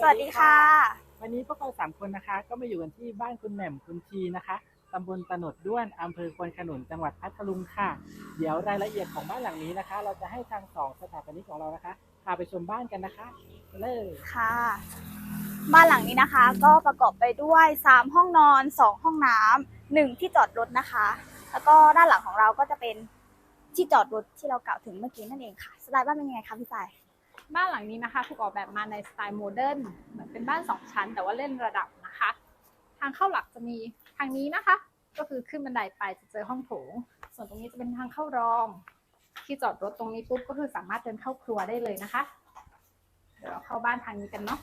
สวัสดีค่ะ วันนี้พวกเราสามคนนะคะ ก็มาอยู่กันที่บ้านคุณแหม่มคุณทีนะคะตำบลตะโนดด้วนอำเภอควนขนุนจังหวัดพัทลุงค่ะ เดี๋ยวรายละเอียดของบ้านหลังนี้นะคะ เราจะให้ทางสองสถาปนิกของเรานะคะพาไปชมบ้านกันนะคะไปเลยค่ะ บ้านหลังนี้นะคะ ก็ประกอบไปด้วย3ห้องนอน2ห้องน้ำหนึ่งที่จอดรถนะคะ แล้วก็ด้านหลังของเราก็จะเป็นที่จอดรถที่เรากล่าวถึงเมื่อกี้นั่นเองค่ะสไตล์บ้านเป็นยังไงคะพี่สาย บ้านหลังนี้นะคะ ถูกออกแบบมาในสไตล์โมเดิร์นเหมือนเป็นบ้านสองชั้น แต่ว่าเล่นระดับนะคะ ทางเข้าหลักจะมีทางนี้นะคะ ก็คือขึ้นบันไดไปจะเจอห้องโถง ส่วนตรงนี้จะเป็นทางเข้ารอง ที่จอดรถตรงนี้ปุ๊บก็คือสามารถเดินเข้าครัวได้เลยนะคะ เดี๋ยวเราเข้าบ้านทางนี้กันเนาะ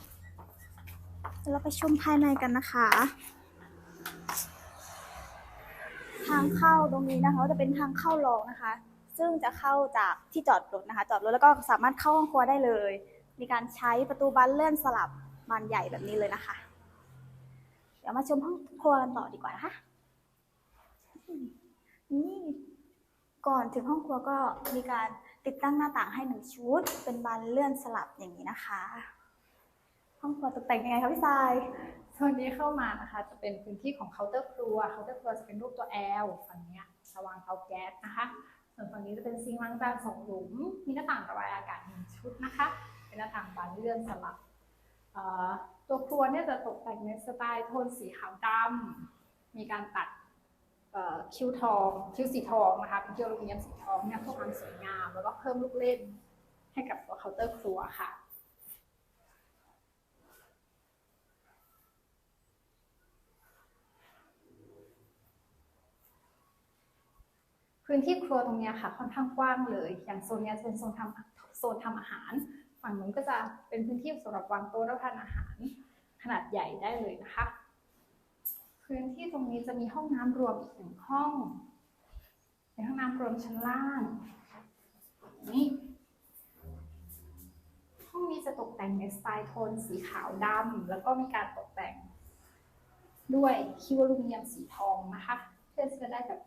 เราไปชมภายในกันนะคะ ทางเข้าตรงนี้นะคะจะเป็นทางเข้ารองนะคะ ซึ่งจะเข้าจากที่จอดรถนะคะ จอดรถแล้วก็สามารถเข้าห้องครัวได้เลย มีการใช้ประตูบานเลื่อนสลับบานใหญ่แบบนี้เลยนะคะ เดี๋ยวมาชมห้องครัวกันต่อดีกว่านะคะนี่ก่อนถึงห้องครัวก็มีการติดตั้งหน้าต่างให้หนึ่งชุด เป็นบานเลื่อนสลับอย่างนี้นะคะ ห้องครัวตกแต่งยังไงคะพี่ทรายส่วนนี้เข้ามานะคะ จะเป็นพื้นที่ของเคาน์เตอร์ครัวเคาน์เตอร์ครัวจะเป็นรูปตัว L ฝั่งนี้ยจะวางเตาแก๊สนะคะ ส่วนฝั่งนี้จะเป็นซิงค์ล้างจานสองหลุม มีหน้าต่างระบายอากาศหนึ่งชุดนะคะ เป็นหน้าต่างบานเลื่อนสลับตัวครัวเนี่ยจะตกแต่งในสไตล์โทนสีขาวดำมีการตัดคิ้วทองคิ้วสีทองนะคะเป็นคิ้วอลูมิเนียมสีทองเนี่ยเพื่อความสวยงาม แล้วก็เพิ่มลูกเล่นให้กับตัวเคาน์เตอร์ครัวค่ะ พื้นที่ครัวตรงนี้ค่ะค่อนข้างกว้างเลย อย่างโซนนี้จะเป็นโซนทำโซนทำอาหาร ฝั่งนู้นก็จะเป็นพื้นที่สำหรับวางโต๊ะรับประทานอาหาร ขนาดใหญ่ได้เลยนะคะ พื้นที่ตรงนี้จะมีห้องน้ำรวมอีกหนึ่งห้องเป็นห้องน้ำรวมชั้นล่างนี่ห้องนี้จะตกแต่งในสไตล์โทนสีขาวดำแล้วก็มีการตกแต่งด้วยคิวอลูมิเนียมสีทองนะคะ เพื่อจะได้แบบ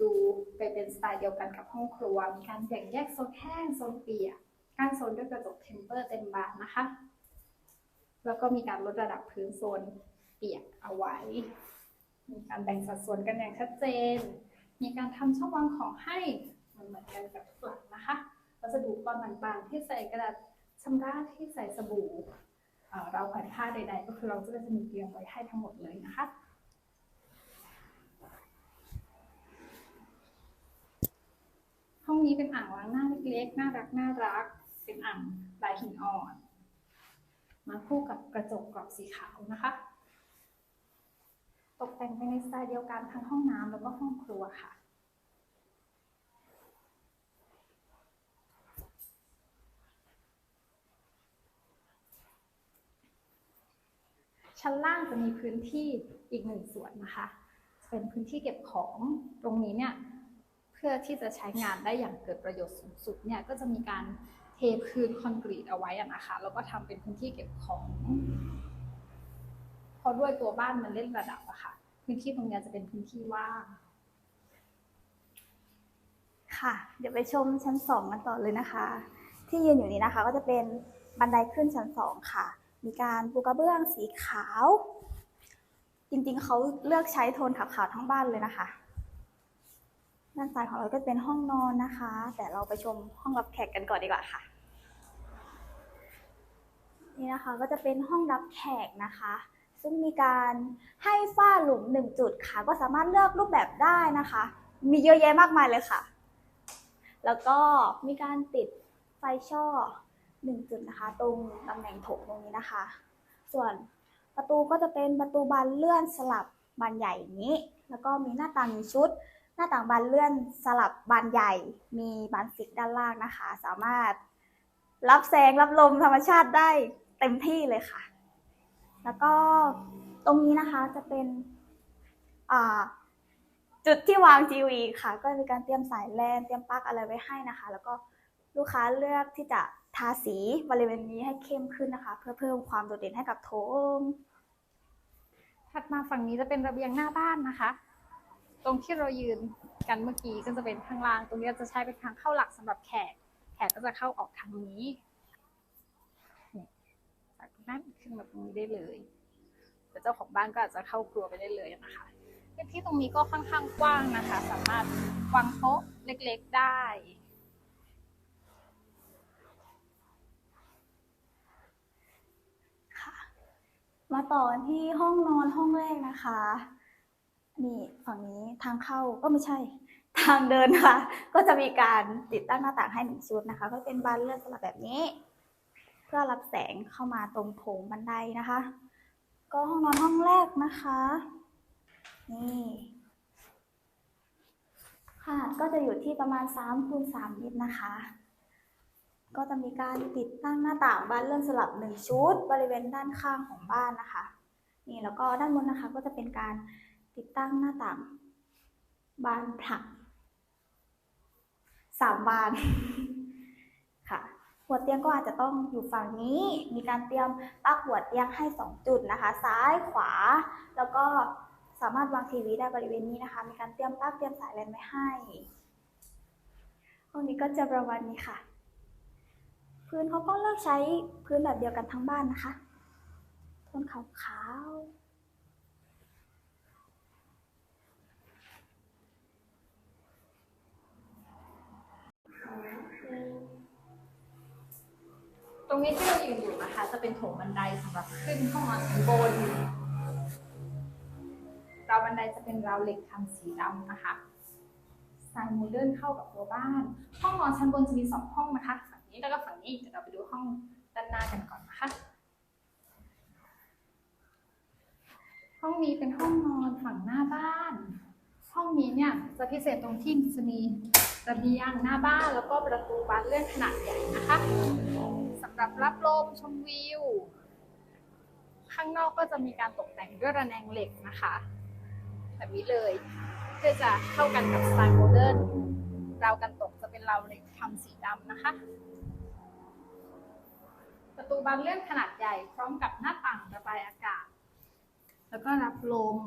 ดูไปเป็นสไตล์เดียวกันกับห้องครัว มีการแบ่งแยกโซนแห้งโซนเปียกกั้นโซนด้วยกระจกเทมเปอร์เต็มบานนะคะ แล้วก็มีการลดระดับพื้นโซนเปียกเอาไว้ มีการแบ่งสัดส่วนกันอย่างชัดเจน มีการทำช่องวางของให้มือนเหมือนกันกับทุกหลังนะคะวัสดุก้อนต่างๆ ที่ใส่กระดาษชำระที่ใส่สบู่เราแขวนผ้าใดๆ ก็คือเราจะมีเตรียมไว้ให้ทั้งหมดเลยนะคะ ห้องนี้เป็นอ่างล้างหน้าเล็กๆ น่ารักน่ารัก เป็นอ่างลายหินอ่อน มาคู่กับกระจกกรอบสีขาวนะคะ ตกแต่งไปในสไตล์เดียวกันทั้งห้องน้ำแล้วก็ห้องครัวค่ะชั้นล่างจะมีพื้นที่อีกหนึ่งส่วนนะคะ เป็นพื้นที่เก็บของ ตรงนี้เนี่ย เพื่อที่จะใช้งานได้อย่างเกิดประโยชน์สูงสุดเนี่ยก็จะมีการเทพื้นคอนกรีตเอาไว้นะคะแล้วก็ทำเป็นพื้นที่เก็บของเพราะด้วยตัวบ้านมันเล่นระดับอะค่ะ พื้นที่ตรงนี้จะเป็นพื้นที่ว่างค่ะ เดี๋ยวไปชมชั้นสองกันต่อเลยนะคะ ที่ยืนอยู่นี้นะคะ ก็จะเป็นบันไดขึ้นชั้นสองค่ะ มีการปูกระเบื้องสีขาว จริงๆเขาเลือกใช้โทนขาวๆทั้งบ้านเลยนะคะ ด้านซ้ายของเราก็เป็นห้องนอนนะคะ แต่เราไปชมห้องรับแขกกันก่อนดีกว่าค่ะ นี่นะคะก็จะเป็นห้องรับแขกนะคะ ซึ่งมีการให้ฝ้าหลุมหนึ่งจุดค่ะ ก็สามารถเลือกรูปแบบได้นะคะ มีเยอะแยะมากมายเลยค่ะ แล้วก็มีการติดไฟช่อหนึ่งจุดนะคะ ตรงตำแหน่งโถงตรงนี้นะคะ ส่วนประตูก็จะเป็นประตูบานเลื่อนสลับบานใหญ่อย่างนี้ แล้วก็มีหน้าต่างหนึ่งชุด หน้าต่างบานเลื่อนสลับบานใหญ่ มีบานฟิกด้านล่างนะคะ สามารถรับแสงรับลมธรรมชาติได้เต็มที่เลยค่ะ แล้วก็ตรงนี้นะคะจะเป็นจุดที่วางทีวีค่ะ ก็มีการเตรียมสายแลนเตรียมปลั๊กอะไรไว้ให้นะคะ แล้วก็ลูกค้าเลือกที่จะทาสีบริเวณนี้ให้เข้มขึ้นนะคะ เพื่อเพิ่มความโดดเด่นให้กับโถงถัดมาฝั่งนี้จะเป็นระเบียงหน้าบ้านนะคะ ตรงที่เรายืนกันเมื่อกี้ก็จะเป็นทางล่าง ตรงนี้จะใช้เป็นทางเข้าหลักสำหรับแขก แขกก็จะเข้าออกทางนี้นี่จากนั่นขึ้นมาตรงนี้ได้เลยแต่เจ้าของบ้านก็อาจจะเข้าครัวไปได้เลยนะคะพื้นที่ตรงนี้ก็ค่อนข้างกว้างนะคะ สามารถวางโต๊ะเล็กๆได้ค่ะมาต่อที่ห้องนอนห้องแรกนะคะ นี่ฝั่งนี้ทางเข้าก็ไม่ใช่ ทางเดินนะคะก็จะมีการติดตั้งหน้าต่างให้หนึ่งชุดนะคะ ก็เป็นบานเลื่อนสลับแบบนี้ เพื่อรับแสงเข้ามาตรงโถงบันไดนะคะ ก็ห้องนอนห้องแรกนะคะ นี่ขนาดก็จะอยู่ที่ประมาณ3คูณ3เมตรนะคะ ก็จะมีการติดตั้งหน้าต่างบานเลื่อนสลับหนึ่งชุด บริเวณด้านข้างของบ้านนะคะ นี่แล้วก็ด้านบนนะคะก็จะเป็นการ ติดตั้งหน้าต่าง บานผลักสามบานค่ะ หัวเตียงก็อาจจะต้องอยู่ฝั่งนี้ มีการเตรียมปักหัวเตียงให้ 2 จุดนะคะ ซ้ายขวา แล้วก็สามารถวางทีวีได้บริเวณนี้นะคะ มีการเตรียมปักเตรียมสายแลนไว้ให้ห้องนี้ก็จะประมาณนี้ค่ะ พื้นเขาก็เลือกใช้พื้นแบบเดียวกันทั้งบ้านนะคะ โทนขาวๆ ตรงนี้ที่เรายืนอยู่นะคะ จะเป็นโถงบันไดสำหรับขึ้นห้องนอนชั้นบนราวบันไดจะเป็นราวเหล็กทำสีดำนะคะสไตล์โมเดิร์นเข้ากับตัวบ้าน ห้องนอนชั้นบนจะมีสองห้องนะคะ ฝั่งนี้แล้วก็ฝั่งนี้เดี๋ยวเราไปดูห้องด้านหน้ากันก่อนนะคะ ห้องนี้เป็นห้องนอนฝั่งหน้าบ้าน ห้องนี้เนี่ยจะพิเศษตรงที่จะมี ระเบียงหน้าบ้านแล้วก็ประตูบานเลื่อนขนาดใหญ่นะคะสำหรับรับลมชมวิว ข้างนอกก็จะมีการตกแต่งด้วยระแนงเหล็กนะคะ แบบนี้เลยเพื่อจะเข้ากันกับสไตล์โมเดิร์นราวกันตกจะเป็นราวเหล็กทำสีดำนะคะ ประตูบานเลื่อนขนาดใหญ่พร้อมกับหน้าต่างระบายอากาศ แล้วก็รับลม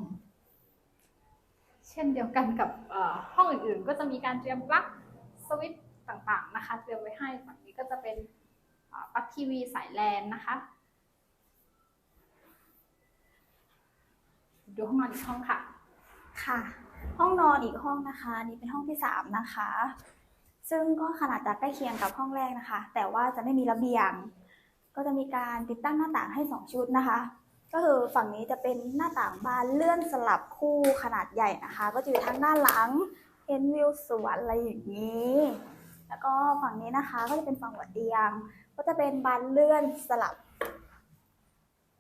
เช่นเดียวกันกับห้องอื่นๆ ก็จะมีการเตรียมปลั๊กสวิตช์ต่างๆนะคะ เตรียมไว้ให้ฝั่งนี้ก็จะเป็นปลั๊กทีวีสายแลนนะคะ ดูห้องนอนอีกห้องค่ะ ค่ะ ห้องนอนอีกห้องนะคะ นี่เป็นห้องที่สามนะคะ ซึ่งก็ขนาดจะใกล้เคียงกับห้องแรกนะคะ แต่ว่าจะไม่มีระเบียง ก็จะมีการติดตั้งหน้าต่างให้สองชุดนะคะ ก็คือฝั่งนี้จะเป็นหน้าต่างบานเลื่อนสลับคู่ขนาดใหญ่นะคะ ก็จะอยู่ทางด้านหลังเห็นวิวสวนอะไรอย่างนี้ แล้วก็ฝั่งนี้นะคะก็จะเป็นฝั่งหัวเตียง ก็จะเป็นบานเลื่อนสลับ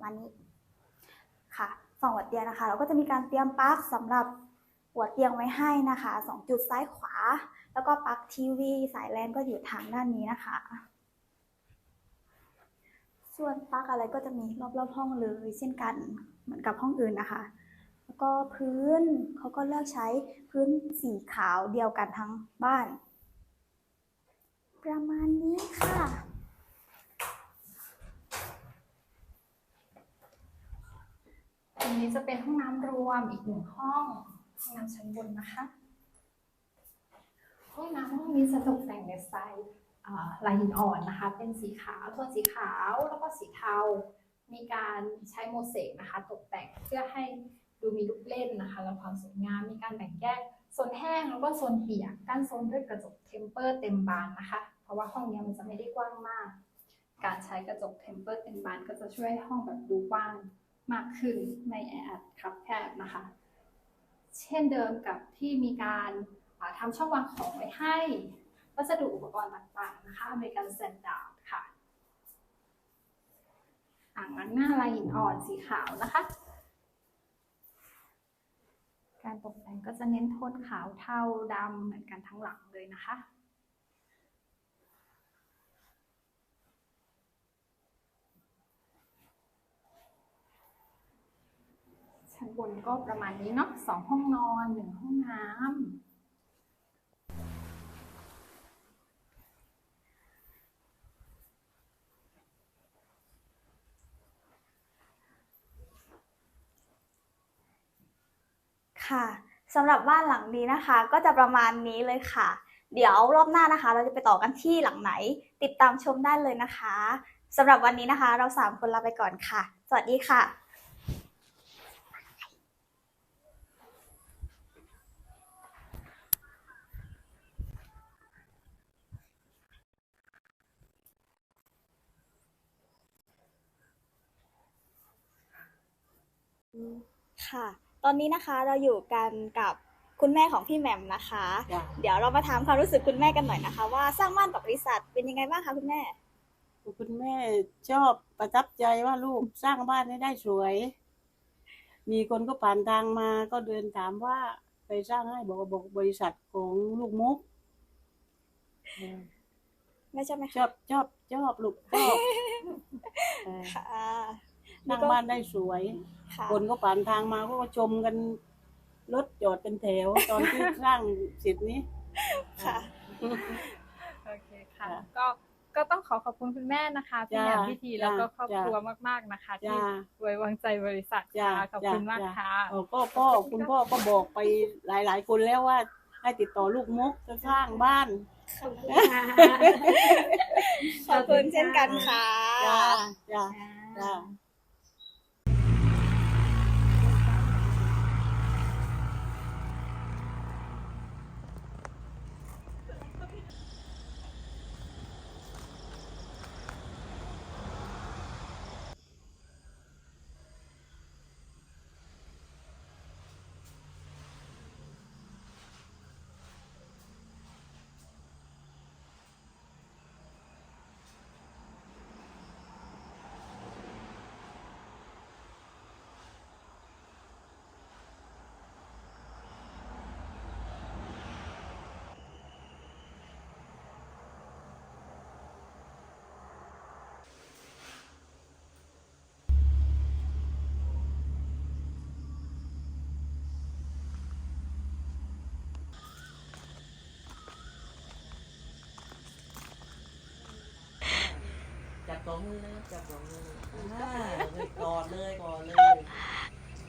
วันนี้ค่ะ ฝั่งหัวเตียงนะคะ เราก็จะมีการเตรียมปลั๊กสำหรับหัวเตียงไว้ให้นะคะสองจุดซ้ายขวา แล้วก็ปลั๊กทีวีสายแลนก็อยู่ทางด้านนี้นะคะ ส่วนปลั๊กอะไรก็จะมีรอบๆห้องเลยเช่นกันเหมือนกับห้องอื่นนะคะ แล้วก็พื้นเขาก็เลือกใช้พื้นสีขาวเดียวกันทั้งบ้าน ประมาณนี้ค่ะตรงนี้จะเป็นห้องน้ำรวมอีกหนึ่งห้องห้องน้ำชั้นบนนะคะ ห้องน้ำห้องนี้จะตกแต่งในสไตล์ ลายหินอ่อนนะคะ เป็นสีขาวโทนสีขาวแล้วก็สีเทา มีการใช้โมเสกนะคะ ตกแต่งเพื่อให้ดูมีลูกเล่นนะคะ และความสวยงาม มีการแบ่งแยกโซนแห้งแล้วก็โซนเปียก กั้นโซนด้วยกระจกเทมเปอร์เต็มบานนะคะ เพราะว่าห้องนี้มันจะไม่ได้กว้างมาก การใช้กระจกเทมเปอร์เต็มบานก็จะช่วยให้ห้องแบบดูกว้างมากขึ้นไม่แออัดครับแคบนะคะ เช่นเดิมกับที่มีการอ่าทำช่องวางของไว้ให้ วัสดุอุปกรณ์ต่างๆนะคะอเมริกันสแตนดาร์ดค่ะอ่างล้างหน้าลายหินอ่อนสีขาวนะคะ การตกแต่งก็จะเน้นโทนขาวเทาดำเหมือนกันทั้งหลังเลยนะคะชั้นบนก็ประมาณนี้เนาะสองห้องนอนหนึ่งห้องน้ำ ค่ะสำหรับบ้านหลังนี้นะคะ ก็จะประมาณนี้เลยค่ะ เดี๋ยวรอบหน้านะคะ เราจะไปต่อกันที่หลังไหน ติดตามชมได้เลยนะคะสำหรับวันนี้นะคะ เราสามคนลาไปก่อนค่ะ สวัสดีค่ะค่ะ ตอนนี้นะคะเราอยู่กันกับคุณแม่ของพี่แหม่มนะคะจ้ะเดี๋ยวเรามาถามความรู้สึกคุณแม่กันหน่อยนะคะ ว่าสร้างบ้านกับบริษัทเป็นยังไงบ้างคะคุณแม่ คุณแม่ชอบประทับใจว่าลูกสร้างบ้านให้ได้สวย มีคนก็ผ่านทางมาก็เดินถามว่าไปสร้างให้บอกว่าบอกบริษัทของลูกมุกเออแม่ชอบไหมชคะอบชอบชอบลูกชอบ เออค่ะสร้างบ้านได้สวย ค่ะคนก็ผ่านทางมาก็ชมกัน รถจอดเป็นแถว ตอนที่สร้างเสร็จนี้ ค่ะ โอเคค่ะ ค่ะก็ก็ต้องขอขอบคุณคุณแม่นะคะพี่แหม่มจ้าพิธีแล้วก็ครอบจ้าครัวมากๆนะคะ ที่จ้าไว้วางใจบริษัทจ้าค่ะขอบคุณจ้ามมากจ้า ค่ะ เออก็พ่อคุณพ่อก็บอกไปหลาย ๆ คนแล้วว่า ให้ติดต่อลูกมุกจะสร้างบ้าน ขอบคุณเช่นกันค่ะ จ้าจ้าจ้า จับ สองมือนะครับจับสองมืออ่าเลยกอดเลยกอดเลย